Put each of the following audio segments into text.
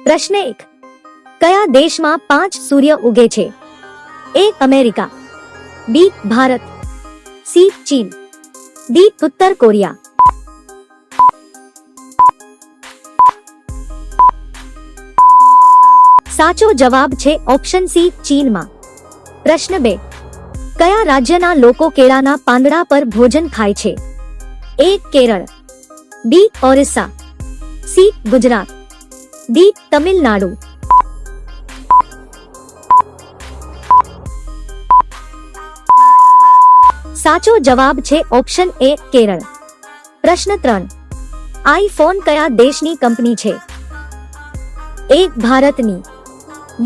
प्रश्न एक क्या देश में पांच सूर्य उगे छे? A America B Bharat C चीन डी उत्तर कोरिया साचो जवाब छे ऑप्शन सी चीन मा प्रश्न बे कया राज्य ना लोको केड़ा ना पांदड़ा पर भोजन खाए छे A Kerala B Orissa C Gujarat D Tamil Nadu સાચો જવાબ છે ઓપ્શન એ કેરળ પ્રશ્ન ત્રણ આઈફોન કયા દેશની કંપની છે એ ભારતની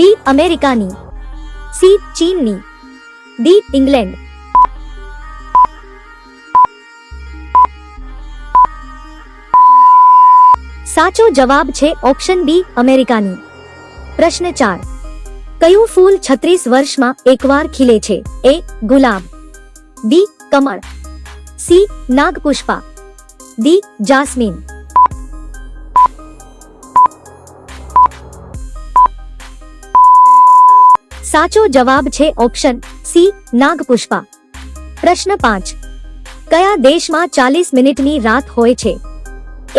બી અમેરિકાની સી ચીનની ડી ઇંગ્લેન્ડ સાચો જવાબ છે ઓપ્શન બી અમેરિકાની પ્રશ્ન ચાર કયું ફૂલ છત્રીસ વર્ષમાં એકવાર ખીલે છે એ ગુલાબ બી કમળ સી નાગપુષ્પા ડી જાસ્મીન સાચો જવાબ છે ઓપ્શન સી નાગપુષ્પા પ્રશ્ન પાંચ કયા દેશમાં ચાલીસ મિનિટની રાત હોય છે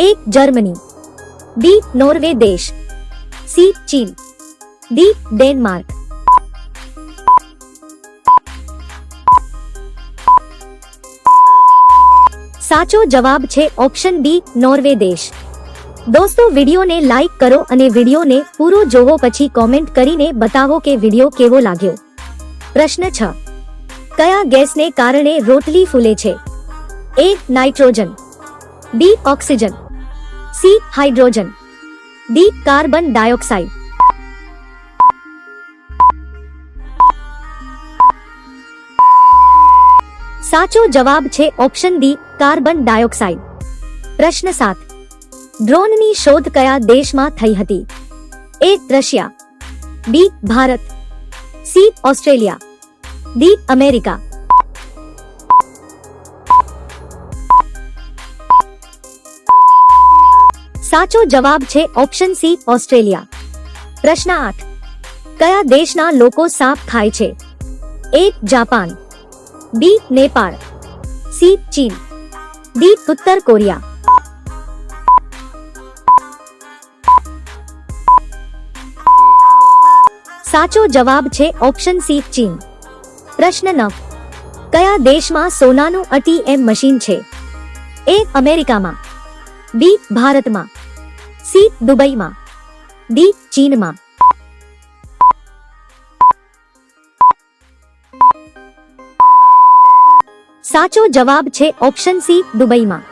એક જર્મની डी नॉर्वे देश सी चीन डी डेनमार्क साचो जवाब छे ऑप्शन बी नॉर्वे देश दोस्तों वीडियो ने लाइक करो अने वीडियो ने पूरो जोवो पची कमेंट करीने बताओ के वीडियो केवो लागयो प्रश्न छ कया गैस ने कारणे रोटली फूले छे A nitrogen B oxygen C hydrogen D carbon dioxide સાચો જવાબ છે ઓપ્શન ડી કાર્બન ડાયોક્સાઇડ પ્રશ્ન સાત ડ્રોનની શોધ કયા દેશમાં થઈ હતી A Russia B Bharat C Australia D America સાચો જવાબ છે ઓપ્શન C ઓસ્ટ્રેલિયા પ્રશ્ન 8 કયા દેશમાં લોકો સાપ ખાય છે A Japan B Nepal C ચીન D ઉત્તર કોરિયા સાચો જવાબ છે ઓપ્શન C ચીન પ્રશ્ન 9 કયા દેશમાં સોનાનું ATM મશીન છે A અમેરિકામાં B ભારતમાં સી દુબઈમાં ડી ચીનમાં સાચો જવાબ છે ઓપ્શન સી દુબઈમાં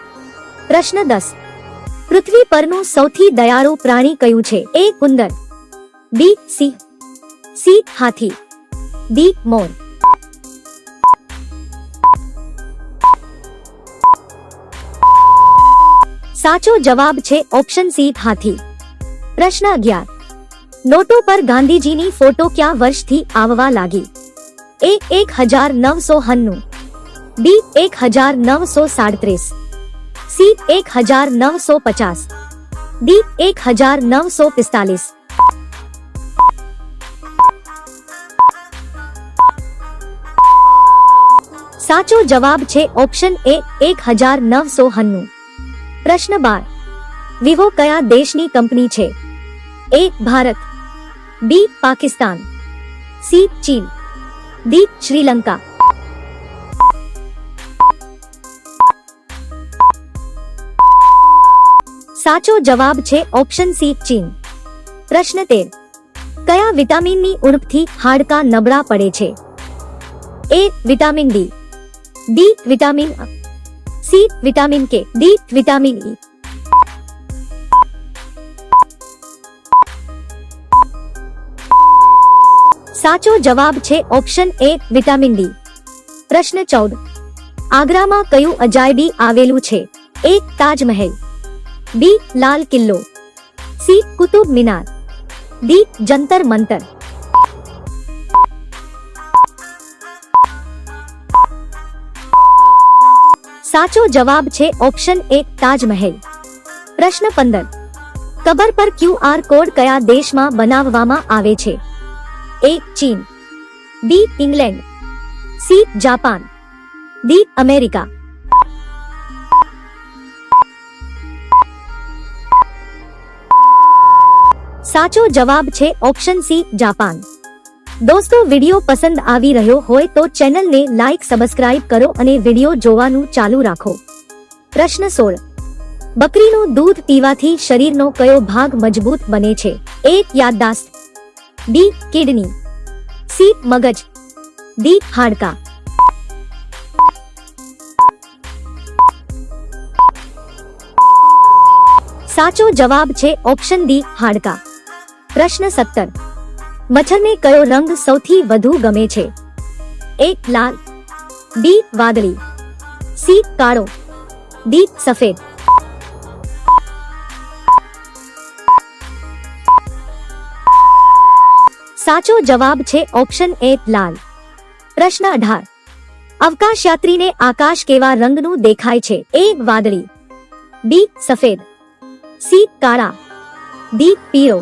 પ્રશ્ન દસ પૃથ્વી પરનું સૌથી દયાળુ પ્રાણી કયું છે એ ઉંદર બી સિંહ સી હાથી ડી મોર साचो जवाब छे ऑप्शन सी हाथी प्रश्न अग्यार नोटो पर गांधी जी नी फोटो क्या वर्ष थी आववा लागी ए एक हजार नव सौ हन्नु बी एक हजार नव सौ साड़तीस सी एक हजार नव सौ पचास डी एक हजार नव सौ पिस्तालीस साचो जवाब छे ऑप्शन ए एक हजार नव सौ हन्नु प्रश्न 12 विवो કયા દેશ ની કંપની છે A Bharat B Pakistan C ચીન ડી શ્રીલંકા સાચો જવાબ છે ઓપ્શન સી ચીન પ્રશ્ન 13 કયા વિટામિન ની ઉણપ થી હાડકા નબળા પડે છે A vitamin D B vitamin C vitamin K D vitamin E साचो जवाब छे ऑप्शन ए विटामिन डी प्रश्न 14 आगरा માં કયું અજાયબી આવેલું છે એ Taj Mahal B Lal Qila C Qutub Minar D Jantar Mantar साचो जवाब छे ऑप्शन एक ताजमहल प्रश्न पंदर कबर पर क्यू आर कोड कया देश में बनावामा आवे छे ए चीन B England C Japan D America साचो जवाब छे ऑप्शन सी जापान દોસ્તો વિડીયો પસંદ આવી રહ્યો હોય તો ચેનલને લાઈક સબસ્ક્રાઇબ કરો અને વિડીયો જોવાનું ચાલુ રાખો પ્રશ્ન સોળ બકરીનું દૂધ પીવાથી શરીરનો કયો ભાગ મજબૂત બને છે એ યાદદાસ્ત બી કિડની સી મગજ ડી હાડકા સાચો જવાબ છે ઓપ્શન ડી હાડકા પ્રશ્ન સત્તર મચ્છરને કયો રંગ સૌથી વધુ ગમે છે એ લાલ બી વાદળી સી કાળો ડી સફેદ સાચો જવાબ છે ઓપ્શન એ લાલ પ્રશ્ન અઢાર અવકાશયાત્રીને આકાશ કેવા રંગનું દેખાય છે એ વાદળી બી સફેદ સી કાળા ડી પીળો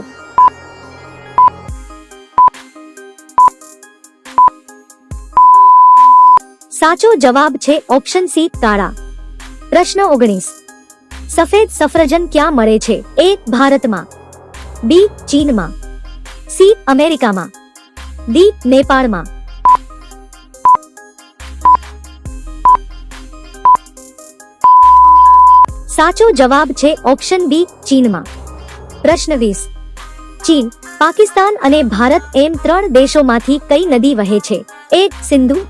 સાચો જવાબ છે ઓપ્શન સી તારા પ્રશ્ન ઓગણીસ સફેદ સફરજન ક્યાં મળે છે એ ભારતમાં બી ચીનમાં સી અમેરિકામાં ડી નેપાળમાં સાચો જવાબ છે ઓપ્શન બી ચીનમાં પ્રશ્ન વીસ ચીન પાકિસ્તાન અને ભારત એમ ત્રણ દેશોમાંથી કઈ નદી વહે છે એક Sindhu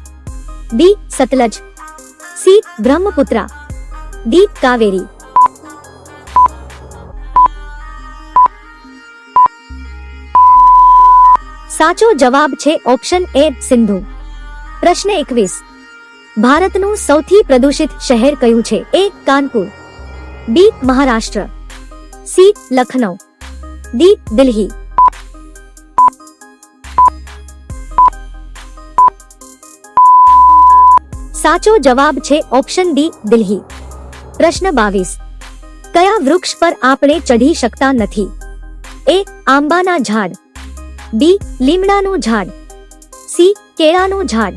B Satluj C Brahmaputra D Kaveri साचो जवाब छे ऑप्शन ए सिंधु प्रश्न एक भारत न सौथी प्रदूषित शहर क्यू छे A Kanpur B Maharashtra C Lucknow D Delhi साचो जवाब छे ऑप्शन डी दिल्ली प्रश्न बीस कया वृक्ष पर आपने चढ़ी सकता नहीं ए आंबा ना झाड़ बी लीमड़ा नो झाड़ सी केड़ा नो झाड़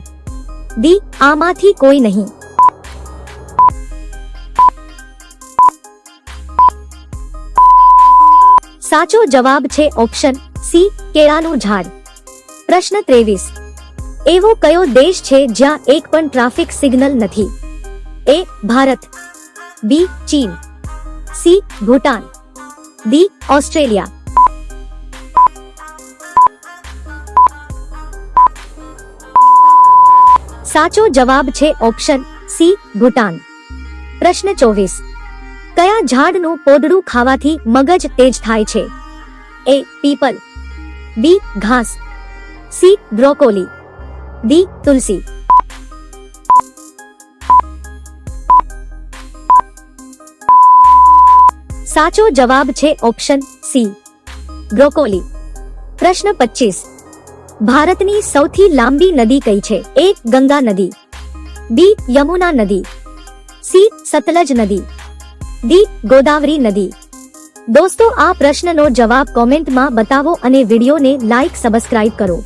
डी आमा थी कोई नहीं साचो जवाब छे ऑप्शन सी केड़ा नो झाड़ प्रश्न तेवीस એવો કયો દેશ છે જ્યાં એક પણ ટ્રાફિક સિગ્નલ નથી એ ભારત બી ચીન સી ભૂટાન ડી ઓસ્ટ્રેલિયા સાચો જવાબ છે ઓપ્શન સી ભૂટાન પ્રશ્ન ચોવીસ કયા ઝાડનું પોદડું ખાવાથી મગજ તેજ થાય છે એ પીપલ બી ઘાસ સી બ્રોકોલી ડી તુલસી સાચો જવાબ છે ઓપ્શન સી બ્રોકોલી પ્રશ્ન પચીસ ભારતની સૌથી લાંબી નદી કઈ છે એ ગંગા નદી બી યમુના નદી સી સતલજ નદી ડી ગોદાવરી નદી દોસ્તો આ પ્રશ્નનો જવાબ કોમેન્ટમાં બતાવો અને વિડીયોને લાઇક સબસ્ક્રાઇબ કરો